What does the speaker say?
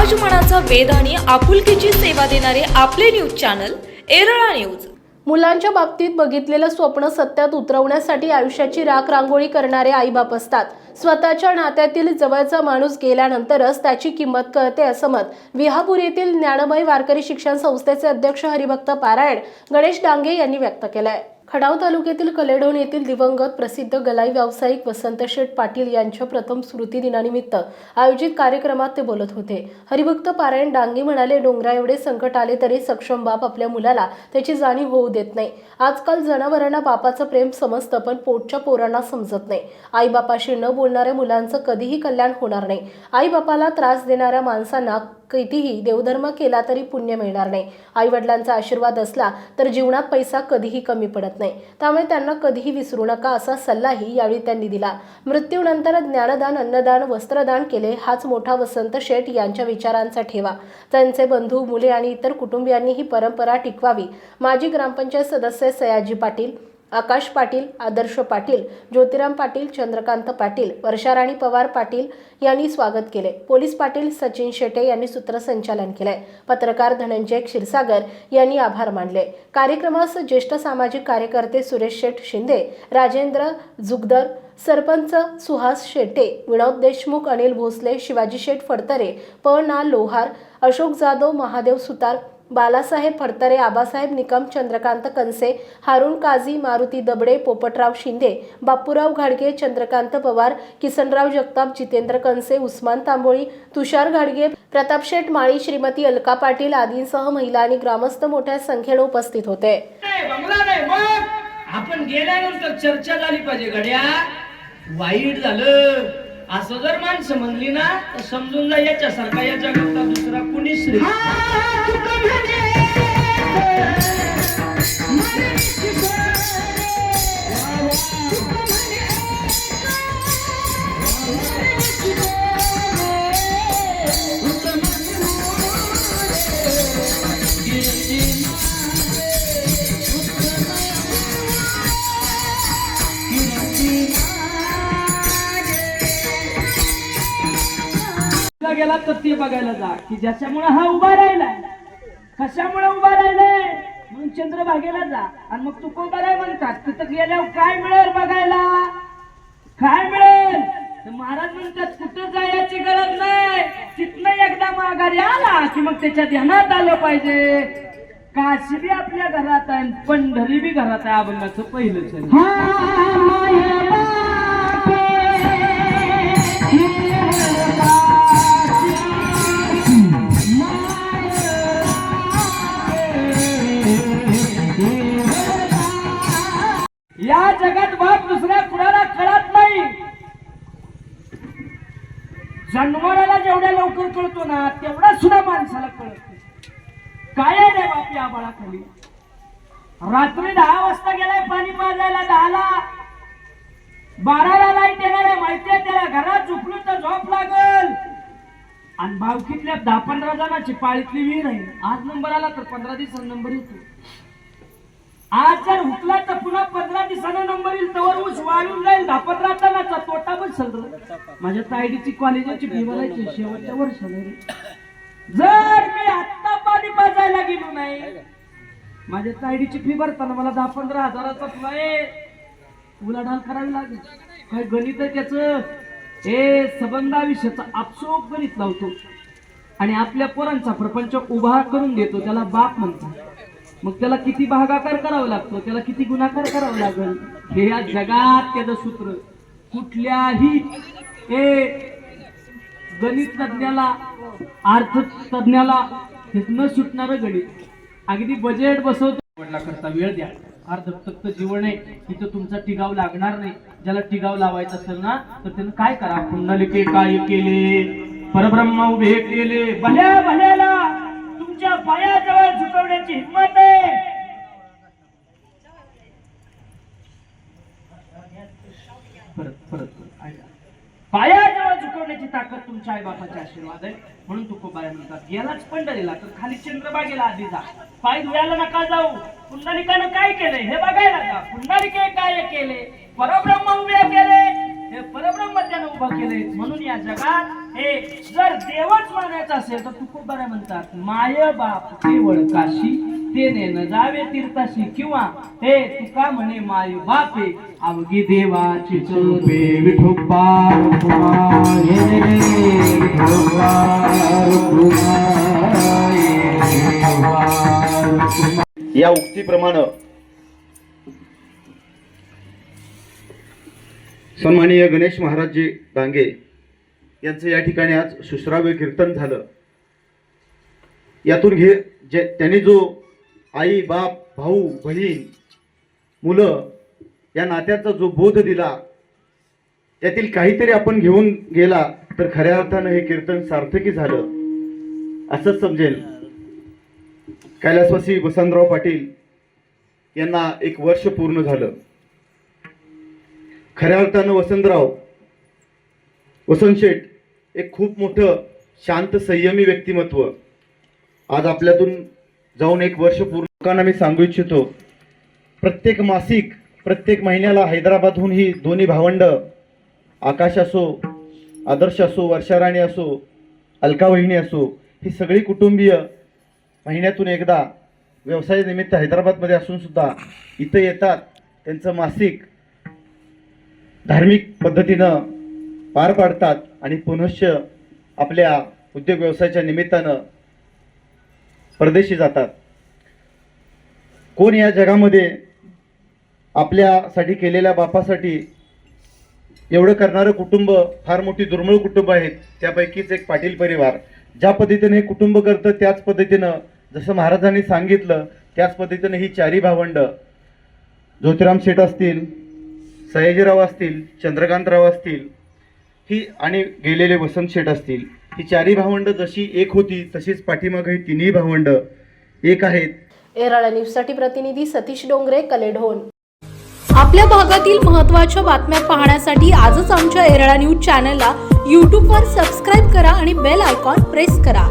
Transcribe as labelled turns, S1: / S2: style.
S1: राजमनाचा वेद आणि आपुलकीची सेवा देणारे आपले न्यूज चॅनल एरळा न्यूज
S2: मुलांच्या बाबतीत बघितलेलं स्वप्न सत्यात उतरवण्यासाठी आयुष्याची राख रांगोळी करणारे आईबाप असतात. स्वतःच्या नात्यातील जवळचा माणूस गेल्यानंतरच त्याची किंमत कळते असं मत विहापूर येथील ज्ञानमय वारकरी शिक्षण संस्थेचे अध्यक्ष हरिभक्त पारायण गणेश डांगे यांनी व्यक्त केलं आहे खडाव तालुक्यातील कलेडोन येथील दिवंगत प्रसिद्ध गलाई व्यावसायिक वसंत शेठ पाटील यांच्या प्रथम स्मृती दिनानिमित्त आयोजित कार्यक्रमात ते बोलत होते. हरिभक्त पारायण डांगे म्हणाले डोंगरा एवढे संकट आले तरी सक्षम बाप आपल्या मुलाला त्याची जाणीव होऊ देत नाही. आजकाल जनावरांना बापाचं प्रेम समजतं पण पोटच्या पोरांना समजत नाही. आईबापाशी न बोलणाऱ्या मुलांचं कधीही कल्याण होणार नाही. आईबापाला त्रास देणाऱ्या माणसांना कितीही देवधर्म केला तरी पुण्य मिळणार नाही. आईवडिलांचा आशीर्वाद असला तर जीवनात पैसा कधीही कमी पडत नाही. त्यामुळे त्यांना कधीही विसरू नका असा सल्लाही यावेळी त्यांनी दिला. मृत्यूनंतर ज्ञानदान अन्नदान वस्त्रदान केले हाच मोठा वसंत शेठ यांच्या विचारांचा ठेवा. त्यांचे बंधू मुले आणि इतर कुटुंबियांनी ही परंपरा टिकवावी. माजी ग्रामपंचायत सदस्य सयाजी पाटील आकाश पाटील आदर्श पाटील ज्योतिराम पाटील चंद्रकांत पाटील वर्षाराणी पवार पाटील यांनी स्वागत केले. पोलीस पाटील सचिन शेटे यांनी सूत्रसंचालन केले पत्रकार धनंजय क्षीरसागर यांनी आभार मानले. कार्यक्रमास ज्येष्ठ सामाजिक कार्यकर्ते सुरेश शेठ शिंदे राजेंद्र जुगदर सरपंच सुहास शेटे विनोद देशमुख अनिल भोसले शिवाजी शेठ फडतरे प. ना लोहार अशोक जाधव महादेव सुतार बालासाहेब फडतरे आबासाहेब निकम चंद्रकांत कनसे हारुण काझी मारुती दबडे पोपटराव शिंदे बापूराव घाडगे चंद्रकांत पवार किसनराव जगताप जितेंद्र कनसे उस्मान तांबोळी तुषार घाडगे प्रतापशेठ माळी श्रीमती अलका पाटील आदींसह महिला आणि ग्रामस्थ मोठ्या संख्येने उपस्थित होते
S3: नाही बंगला नाही मग आपण गेल्यानंतर चर्चा झाली पाहिजे गड्या वाईट झालं असं जर माणसं म्हणली ना तर समजून जा याच्यासारखा या जगातला दुसरा कुणी श्री गेला तर ते बघायला जा. की ज्याच्यामुळे हा उभा राहिलाय कशामुळे उभा राहिलाय म्हणून चंद्रभागेला जा. आणि मग तू उभा म्हणतात तिथं गेल्यावर काय मिळेल बघायला? काय मिळेल? महाराज म्हणतात कुठं जायची गरज नाही. तिथनं एकदा माघारी आला की मग त्याच्या ध्यानात आलं पाहिजे. काशी बी आपल्या घरात आहे पंढरी बी घरात आहे अभंगाचं पहिलंच कळतो ना तेवढा सुद्धा माणसाला कळत काय रे बाप या रात्री दहा वाजता गेलाय पाणी पाजायला दहाला. बाराला लाइट येणार आहे माहितीये त्याला. घरात झोपलो तर झोप लागल. आणि भावकीतल्या दहा पंधरा जणांची पाळीतली विहीर आहे. आज नंबर आला तर पंधरा दिवसांनी नंबर येतो. आज जर हुकला तर पुन्हा पंधरा दिवसानं नंबर येईल तर ऊस वाळून जाईल दहा पंधरा टनाचा तोटा पण सगळं माझ्या तायडीची कॉलेजाची फी भरायची शेवटच्या वर्षाला जर मी आत्ता पाणी पाजायला गेलो नाही माझ्या तायडीची फी भरताना मला दहा पंधरा हजाराचा फुला उलाढाल करावी लागेल. काय गणित आहे त्याच? हे संबंधाविषयीचा आपसोप गणित लावतो. आणि आपल्या पोरांचा प्रपंच उभा करून देतो त्याला बाप म्हणतात. मग त्याला किती भागाकार करावा लागतो? त्याला किती गुणाकार करावा लागेल? हे या जगात त्याचं सूत्र. कुठल्याही ए गणित तज्ञाला अर्थ तज्ञाला हे न सुटणारं गणित. अगदी बजेट बसवतो. करता वेळ द्या. अर्ध फक्त जीवन आहे. तिथं तुमचा टिगाव लागणार नाही. ज्याला टिगाव लावायचा असेल ना तर त्यानं काय करा? पुंडलिके काय केले? परब्रह्म उभे केले. भल्या भल्याला तुमच्या पायाजवळ झुकवण्याची हिंमत आहे. पायाजवळ झुकवण्याची ताकद तुमच्या आई आशीर्वाद आहे. म्हणून तुकोबाया म्हणतात गेलाच पंढरीला. तर खाली चंद्रबागेला आधी जा. पाय धुयाला नका जाऊ. पुंडलिकानं काय केलंय? हे बघायला जा. पुंडलिके काय केले? परब्रह्म उभे केले. हे परब्रह्म त्यानं उभं केले म्हणून या जगात हे जर देवच मानायचं असेल तर तुकोबारा म्हणतात. माय बाप केवळ काशी. तेने नेणं जावे तीर्थाशी किंवा हे तुका म्हणे माय बापे अवघी देवाची चोपे
S4: विठोबा या
S5: उक्तीप्रमाणे सन्माननीय गणेश महाराजजी डांगे यांचं या ठिकाणी आज सुश्राव्य कीर्तन झालं. यातून घे जे त्यांनी जो आई बाप भाऊ बहीण मुलं या नात्याचा जो बोध दिला यातील काहीतरी आपण घेऊन गेला तर खऱ्या अर्थानं हे कीर्तन सार्थकी झालं. असंच समजेल. कैलासवासी वसंतराव पाटील यांना एक वर्ष पूर्ण झालं. खऱ्या अर्थानं वसंतराव वसंत शेठ एक खूप मोठं शांत संयमी व्यक्तिमत्व. आज आपल्यातून जाऊन एक वर्ष पूर्ण लोकांना मी सांगू इच्छितो. प्रत्येक मासिक प्रत्येक महिन्याला हैदराबादहून ही दोन्ही भावंड आकाश असो आदर्श असो वर्षाराणी असो अलका वहिनी असो ही सगळी कुटुंबीय महिन्यातून एकदा व्यवसायानिमित्त हैदराबादमध्ये असूनसुद्धा इथं येतात. त्यांचं मासिक धार्मिक पद्धतीनं पार पाडतात आणि पुनश्च आपल्या उद्योग व्यवसायाच्या निमित्तानं परदेशी जातात. कोण या जगामध्ये आपल्यासाठी केलेल्या बापासाठी एवढं करणारं कुटुंब फार मोठी दुर्मिळ कुटुंब आहेत त्यापैकीच एक पाटील परिवार. ज्या पद्धतीने हे कुटुंब करतं त्याच पद्धतीनं जसं महाराजांनी सांगितलं त्याच पद्धतीनं ही चारी भावंड ज्योतिराम शेठ असतील सयाजीराव असतील चंद्रकांतराव असतील ही आणि गेलेले वसंत शेठ असतील ही चारी भावंड जशी एक होती तशीच पाठीमागं ही तिन्ही भावंड एक आहेत.
S2: एराळा न्यूजसाठी प्रतिनिधी सतीश डोंगरे कलेढोन
S1: आपल्या भागातील महत्त्वाच्या बातम्या पाहण्यासाठी आजच आमच्या एरळा न्यूज चॅनलला यूट्यूबवर सबस्क्राईब करा आणि बेल आयकॉन प्रेस करा.